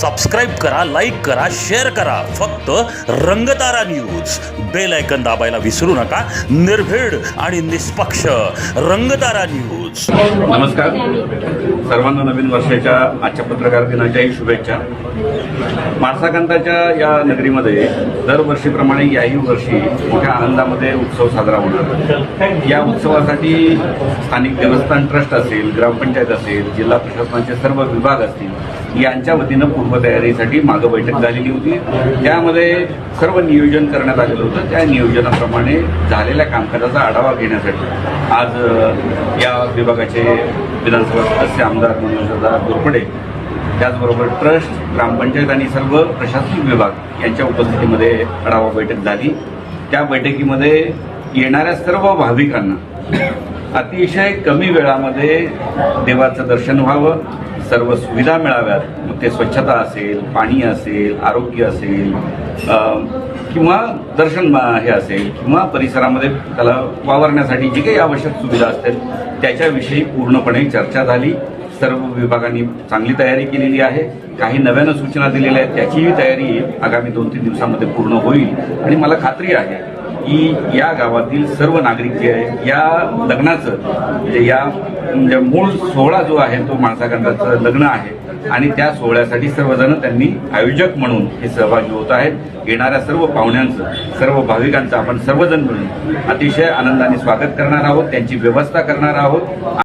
Subscribe करा like करा share करा. फक्त रंगतारा न्यूज बेल ऐकन दाबायला विसरू नका. निर्भीड आणि निष्पक्ष रंगतारा न्यूज नमस्कार. सर्वांना नवीन वर्षाच्या आजच्या पत्रकार दिनाच्याही शुभेच्छा. माणसाकांताच्या या नगरीमध्ये दरवर्षीप्रमाणे याही वर्षी मोठ्या आनंदामध्ये उत्सव साजरा होणार. या उत्सवासाठी स्थानिक देवस्थान ट्रस्ट असेल ग्रामपंचायत असेल जिल्हा प्रशासनाचे सर्व विभाग असतील यांच्या वतीनं पूर्वतयारीसाठी मागं बैठक झालेली होती. त्यामध्ये सर्व नियोजन करण्यात आलेलं होतं. त्या नियोजनाप्रमाणे झालेल्या कामकाजाचा आढावा घेण्यासाठी आज या विभागाचे विधानसभा सदस्य आमदार मनोजदा घोरपडे त्याचबरोबर ट्रस्ट ग्रामपंचायत आणि सर्व प्रशासकीय विभाग यांच्या उपस्थितीमध्ये आढावा बैठक झाली. त्या बैठकीमध्ये येणाऱ्या सर्व भाविकांना अतिशय कमी वेळामध्ये देवाचं दर्शन व्हावं. सर्व सुविधा मिळाव्यात. मग ते स्वच्छता असेल पाणी असेल आरोग्य असेल किंवा दर्शन मा- हे असेल किंवा परिसरामध्ये त्याला वावरण्यासाठी जी काही आवश्यक सुविधा असतील त्याच्याविषयी पूर्णपणे चर्चा झाली. सर्व विभागांनी चांगली तयारी केलेली आहे. काही नव्यानं सूचना दिलेल्या आहेत त्याचीही तयारी आगामी दोन तीन दिवसामध्ये पूर्ण होईल. आणि मला खात्री आहे की या गावातील सर्व नागरिक जे आहे या लग्नाचं म्हणजे या म्हणजे मूळ सोहळा जो आहे तो माणसाखंडाचं लग्न आहे. आणि त्या सोहळ्यासाठी सर्वजण त्यांनी आयोजक म्हणून हे सहभागी होत आहेत. येणाऱ्या सर्व पाहुण्यांचं सर्व भाविकांचं आपण सर्वजण मिळून अतिशय आनंदाने स्वागत करणार आहोत त्यांची व्यवस्था करणार आहोत.